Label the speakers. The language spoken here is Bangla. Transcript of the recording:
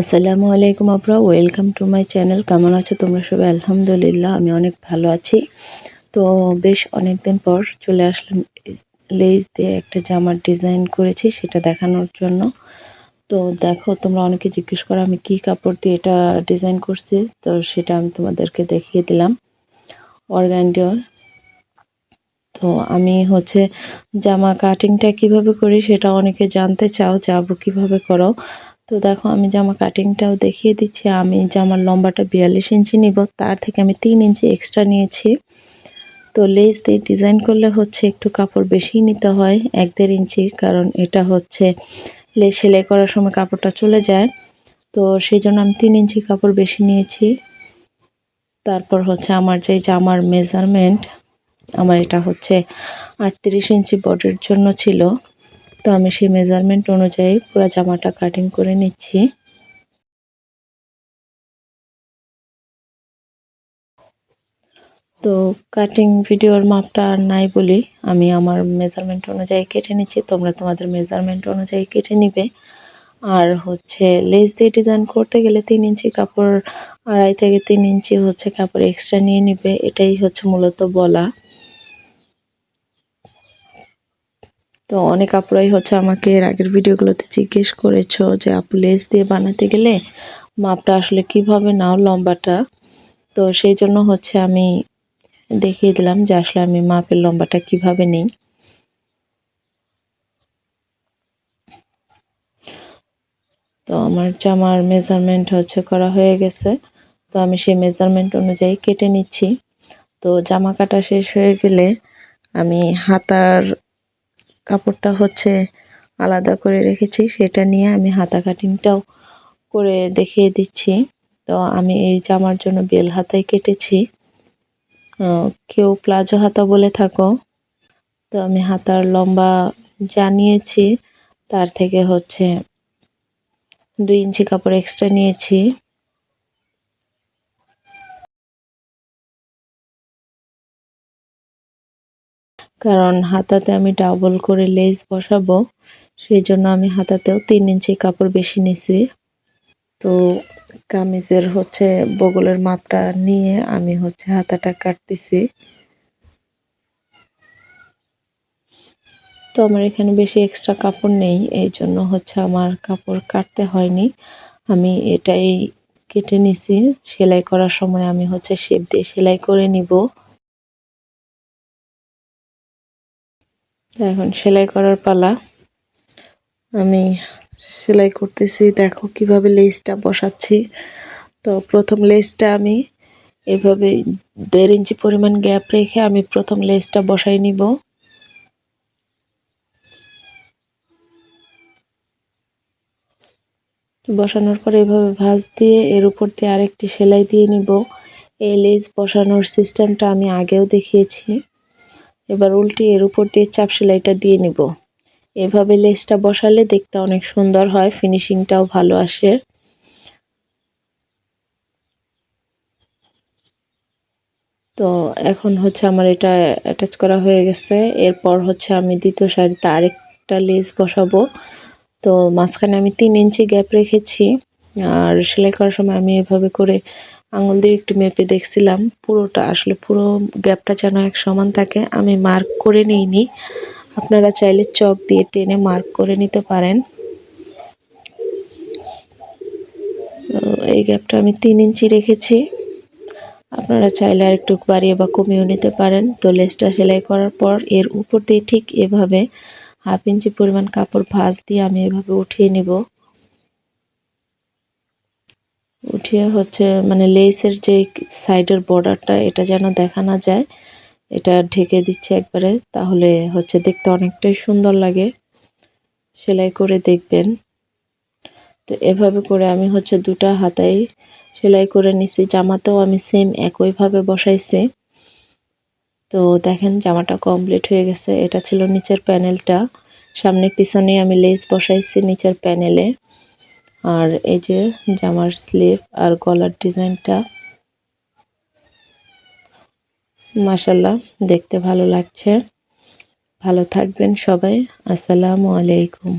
Speaker 1: আসসালামু আলাইকুম আপরা ওয়েলকাম টু মাই চ্যানেল। কেমন আছো তোমরা সবাই? আলহামদুলিল্লাহ, আমি অনেক ভালো আছি। তো বেশ অনেক দিন পর চলে আসলাম লেজ দিয়ে একটা জামার ডিজাইন করেছি, সেটা দেখানোর জন্য। তো দেখো, তোমরা অনেকে জিজ্ঞেস করো, আমি কি কাপড় দিয়ে এটা ডিজাইন করছি? তো সেটা আমি তোমাদেরকে দেখিয়ে দিলাম। অর্গ্যান্ডিও তো আমি হচ্ছে জামা কাটিংটা কীভাবে করি সেটা অনেকে জানতে চাও যাব কীভাবে করো? তো দেখো, আমি জামা কাটিংটাও দেখিয়ে দিচ্ছি। আমি জামার লম্বাটা বিয়াল্লিশ ইঞ্চি নিব। তার থেকে আমি তিন ইঞ্চি এক্সট্রা নিয়েছি। তো লেস দিয়ে ডিজাইন করলে হচ্ছে একটু কাপড় বেশি নিতে হয়, এক দেড় ইঞ্চি, কারণ এটা হচ্ছে লেস সেলাই করার সময় কাপড়টা চলে যায়। তো সেই জন্য আমি তিন ইঞ্চি কাপড় বেশি নিয়েছি। তারপর হচ্ছে আমার যে জামার মেজারমেন্ট আমার এটা হচ্ছে আটত্রিশ ইঞ্চি বডির জন্য ছিল। তো আমি সেই মেজারমেন্ট অনুযায়ী পুরো জামাটা কাটিং করে নিচ্ছি। তো কাটিং ভিডিওর মাপটা আর নাই বলি, আমি আমার মেজারমেন্ট অনুযায়ী কেটে নিচ্ছি, তোমরা তোমাদের মেজারমেন্ট অনুযায়ী কেটে নিবে। আর হচ্ছে লেস দিয়ে ডিজাইন করতে গেলে তিন ইঞ্চি কাপড়, আড়াই থেকে তিন ইঞ্চি হচ্ছে কাপড় এক্সট্রা নিয়ে নিবে, এটাই হচ্ছে মূলত বলা। তো অনেক আপুরাই হচ্ছে আমাকে এর আগের ভিডিওগুলোতে জিজ্ঞেস করেছ যে আপু লেস দিয়ে বানাতে গেলে মাপটা আসলে কীভাবে নাও লম্বাটা? তো সেই জন্য হচ্ছে আমি দেখিয়ে দিলাম যে আসলে আমি মাপের লম্বাটা কীভাবে নিই। তো আমার জামার মেজারমেন্ট হচ্ছে করা হয়ে গেছে। তো আমি সেই মেজারমেন্ট অনুযায়ী কেটে নিচ্ছি। তো জামা কাটা শেষ হয়ে গেলে আমি হাতার কাপড়টা হচ্ছে আলাদা করে রেখেছি, সেটা নিয়ে আমি হাতা কাটিংটাও করে দেখিয়ে দিচ্ছি। তো আমি এই জামার জন্য বেল হাতায় কেটেছি। কেউ প্লাজো হাতা বলে থাকো। তো আমি হাতার লম্বা জানিয়েছি, তার থেকে হচ্ছে দুই ইঞ্চি কাপড় এক্সট্রা নিয়েছি। কারণ হাতাতে আমি ডাবল করে লেস বসাবো সেই জন্য আমি হাতাতেও তিন ইঞ্চি কাপড় বেশি নিছি। তো কামিজের হচ্ছে বগলের মাপটা নিয়ে আমি হচ্ছে হাতাটা কাটতেছি। তো আমার এখানে বেশি এক্সট্রা কাপড় নেই এই জন্য হচ্ছে আমার কাপড় কাটতে হয়নি। আমি এটাই কেটে নিছি, সেলাই করার সময় আমি হচ্ছে শেপ দিয়ে সেলাই করে নিব। এখন সেলাই করার পালা। আমি সেলাই করতেছি, দেখো কীভাবে লেসটা বসাচ্ছি। তো প্রথম লেসটা আমি এভাবে দেড় ইঞ্চি পরিমাণ গ্যাপ রেখে আমি প্রথম লেসটা বসাই নিব। বসানোর পরে এভাবে ভাঁজ দিয়ে এর উপর দিয়ে আরেকটি সেলাই দিয়ে নিব। এই লেস বসানোর সিস্টেমটা আমি আগেও দেখিয়েছি। এবার উল্টি এর উপর দিয়ে চাপ সেলাইটা দিয়ে নিব। এভাবে লেসটা বসালে দেখতে অনেক সুন্দর হয়, ফিনিশিংটাও ভালো আসে। তো এখন হচ্ছে আমার এটা অ্যাটাচ করা হয়ে গেছে। এরপর হচ্ছে আমি দ্বিতীয় শাড়িতে আরেকটা লেস বসাবো। তো মাঝখানে আমি তিন ইঞ্চি গ্যাপ রেখেছি। আর সেলাই করার সময় আমি এভাবে করে আঙুল দিয়ে একটু মেপে দেখছিলাম। পুরোটা আসলে পুরো গ্যাপটা যেন এক সমান থাকে। আমি মার্ক করে নিইনি। আপনারা চাইলে চক দিয়ে টেনে মার্ক করে নিতে পারেন। এই গ্যাপটা আমি তিন ইঞ্চি রেখেছি। আপনারা চাইলে আর একটু বাড়িয়ে বা কমিয়েও নিতে পারেন। তো লেসটা সেলাই করার পর এর উপর দিয়ে ঠিক এভাবে হাফ ইঞ্চি পরিমাণ কাপড় ভাঁজ দিয়ে আমি এভাবে উঠিয়ে নিব। উঠিয়ে হচ্ছে মানে লেসের যে সাইডের বর্ডারটা এটা যেন দেখা না যায়, এটা ঢেকে দিচ্ছে একবারে, তাহলে হচ্ছে দেখতে অনেকটাই সুন্দর লাগে। সেলাই করে দেখবেন। তো এভাবে করে আমি হচ্ছে দুটা হাতাই সেলাই করে নিছি। জামাতেও আমি সেম একইভাবে বসাইছি। তো দেখেন, জামাটা কমপ্লিট হয়ে গেছে। এটা ছিল নিচের প্যানেলটা সামনে পিছনে আমি লেস বসাইছি নিচের প্যানেলে আর এই যে জামার স্লিভ আর গলার ডিজাইনটা মাসাল্লাহ দেখতে ভালো লাগছে। ভালো থাকবেন সবাই, আসসালামু আলাইকুম।